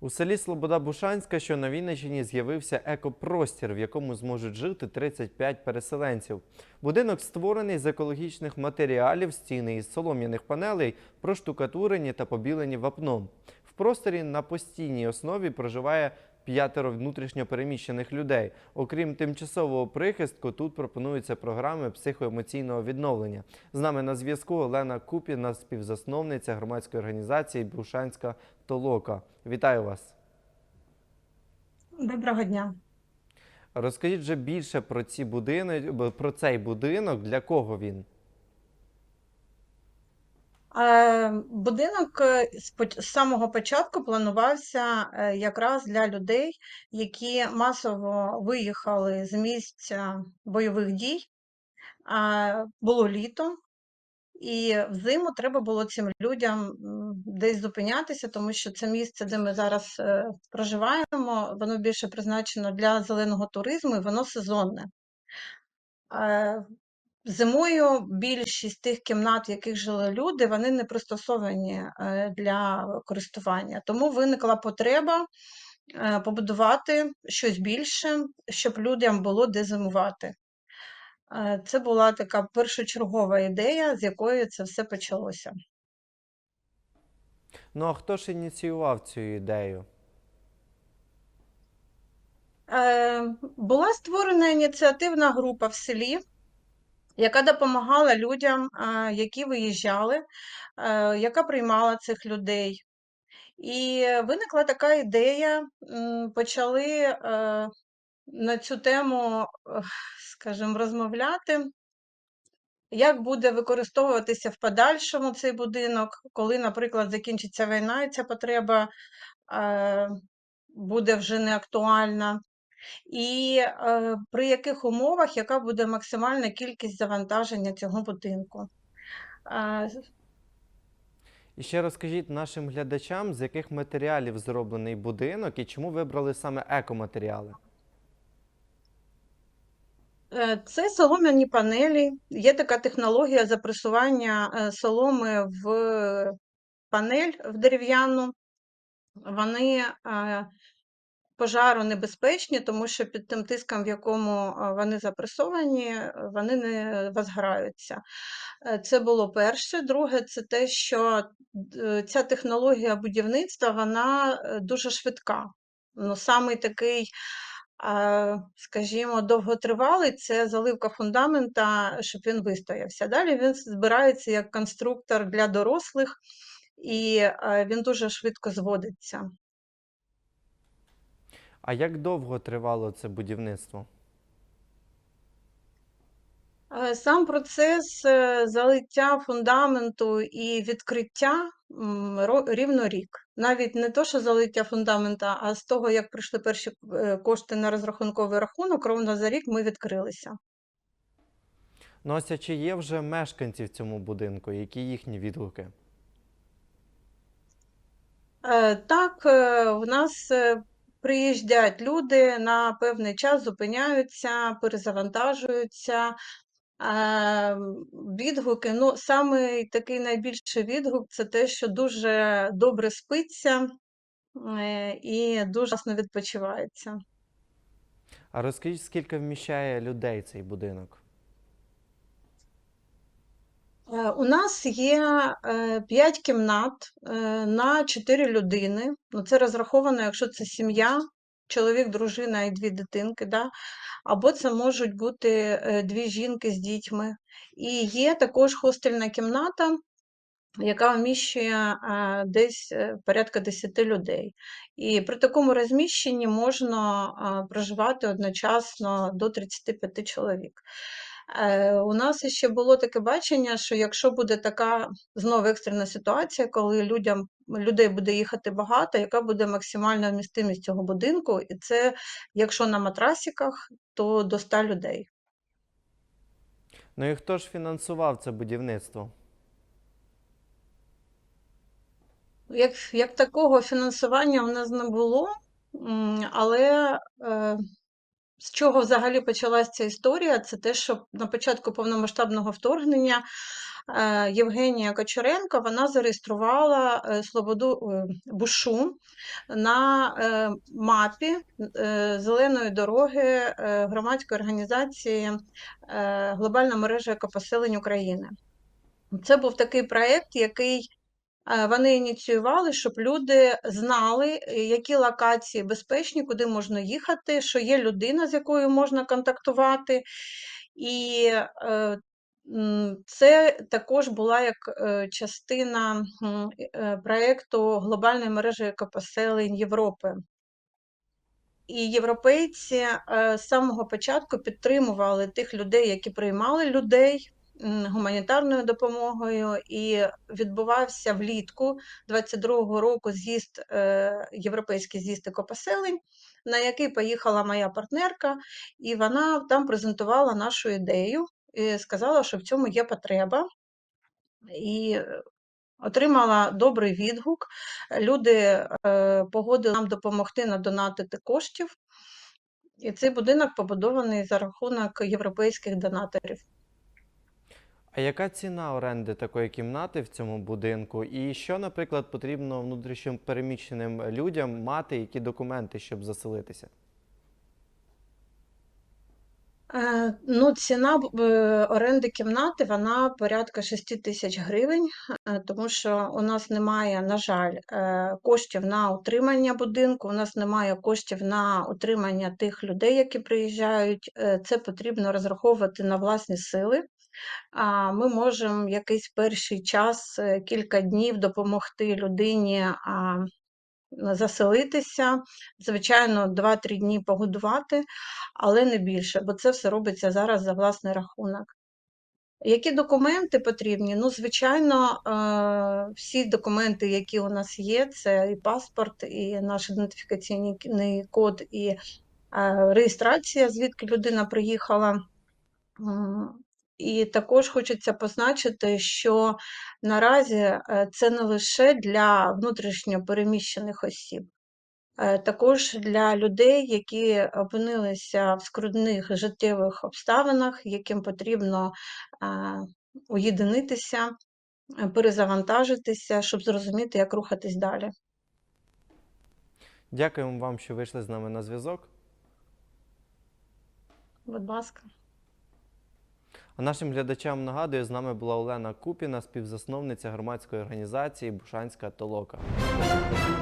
У селі Слобода Бушанська, що на Вінниччині, з'явився екопростір, в якому зможуть жити 35 переселенців. Будинок створений з екологічних матеріалів, стіни із солом'яних панелей, проштукатурені та побілені вапном. В просторі на постійній основі проживає п'ятеро внутрішньопереміщених людей. Окрім тимчасового прихистку, тут пропонуються програми психоемоційного відновлення. З нами на зв'язку Олена Купіна, співзасновниця громадської організації Бушанська Толока. Вітаю вас. Доброго дня. Розкажіть вже більше про ці будини, про цей будинок. Для кого він? Е, Будинок е, з самого початку планувався е, якраз для людей, які масово виїхали з місця бойових дій. Було літо, і взиму треба було цим людям десь зупинятися, тому що це місце, де ми зараз проживаємо, воно більше призначено для зеленого туризму і воно сезонне. Зимою більшість тих кімнат, в яких жили люди, вони не пристосовані е, для користування. Тому виникла потреба е, побудувати щось більше, щоб людям було де зимувати. Е, Це була така першочергова ідея, з якої це все почалося. Ну а хто ж ініціював цю ідею? Була створена ініціативна група в селі, яка допомагала людям, які виїжджали, е, яка приймала цих людей. І виникла така ідея, почали е, на цю тему, е, скажімо, розмовляти, як буде використовуватися в подальшому цей будинок, коли, наприклад, закінчиться війна, і ця потреба буде вже не актуальна. І е, при яких умовах, яка буде максимальна кількість завантаження цього будинку. Е, І ще розкажіть нашим глядачам, з яких матеріалів зроблений будинок і чому вибрали саме екоматеріали? Е, Це солом'яні панелі. Є така технологія запресування е, соломи в панель в дерев'яну. Вони е, пожаронебезпечні, тому що під тим тиском, в якому вони запресовані, е, вони не возграються. Е, Це було перше. Друге, це те, що е, ця технологія будівництва вона дуже швидка. Ну, самий такий скажімо, довготривалий це заливка фундамента, щоб він вистоявся. Далі він збирається як конструктор для дорослих, і він дуже швидко зводиться. А як довго тривало це будівництво? Е, Сам процес е, залиття фундаменту і відкриття рівно рік. Навіть не то, що залиття фундамента, а з того, як прийшли перші е, кошти на розрахунковий рахунок, ровно за рік ми відкрилися. Ну ось а чи є вже мешканці в цьому будинку? Які їхні відгуки? Так, в нас приїжджають люди на певний час, зупиняються, перезавантажуються. Відгуки, ну, саме такий найбільший відгук це те, що дуже добре спиться е, і дуже класно відпочивається. А розкажіть, скільки вміщає людей цей будинок? Е, У нас є 5 кімнат е, на 4 людини. Ну, це розраховано, якщо це сім'я, чоловік, дружина і дві дитинки, да? або це можуть бути е, дві жінки з дітьми. І є також хостельна кімната, яка вміщує е, десь е, порядка 10 людей. І при такому розміщенні можна е, проживати одночасно до 35 чоловік. Е, У нас ще було таке бачення, що якщо буде така знову екстрена ситуація, коли людям, людей буде їхати багато, яка буде максимальна вмістимість цього будинку, і це якщо на матрасиках, то до 100 людей. Ну і хто ж фінансував це будівництво? Як, як такого фінансування в нас не було, але е, з чого взагалі почалась ця історія? Це те, що на початку повномасштабного вторгнення е, Євгенія Кочеренко, вона зареєструвала е, Слободу е, Бушу на мапі зеленої дороги громадської організації Глобальна мережа екопоселень України. Це був такий проєкт, який вони ініціювали, щоб люди знали, е, які локації безпечні, куди можна їхати, що є людина, з якою можна контактувати. І е, це також була як е, частина проєкту глобальної мережі екопоселень Європи. І європейці з самого початку підтримували тих людей, які приймали людей гуманітарною допомогою, і відбувався влітку 22-го року з'їзд, е, європейський з'їзд екопоселень, на який поїхала моя партнерка, і вона там презентувала нашу ідею і сказала, що в цьому є потреба. І отримала добрий відгук. Люди е, погодили нам допомогти надонатити коштів. І цей будинок побудований за рахунок європейських донаторів. А яка ціна оренди такої кімнати в цьому будинку? І що, наприклад, потрібно внутрішньо переміщеним людям мати, які документи, щоб заселитися? Е, Ну, ціна е, оренди кімнати вона порядка 6 тисяч гривень, е, тому що у нас немає, на жаль, коштів на утримання будинку, у нас немає коштів на утримання тих людей, які приїжджають. Це потрібно розраховувати на власні сили. Ми можемо якийсь перший час, е, кілька днів допомогти людині заселитися, звичайно, 2-3 дні погодувати, але не більше, бо це все робиться зараз за власний рахунок. Які документи потрібні? Ну, звичайно, е, всі документи, які у нас є, це і паспорт, і наш ідентифікаційний код, і е, реєстрація, звідки людина приїхала. І також хочеться позначити, що наразі е, це не лише для внутрішньо переміщених осіб, е, також для людей, які опинилися в скрутних життєвих обставинах, яким потрібно е, уєдинитися, перезавантажитися, щоб зрозуміти, як рухатись далі. Дякуємо вам, що вийшли з нами на зв'язок. Будь ласка. А нашим глядачам нагадую, з нами була Олена Купіна, співзасновниця громадської організації Бушанська Толока.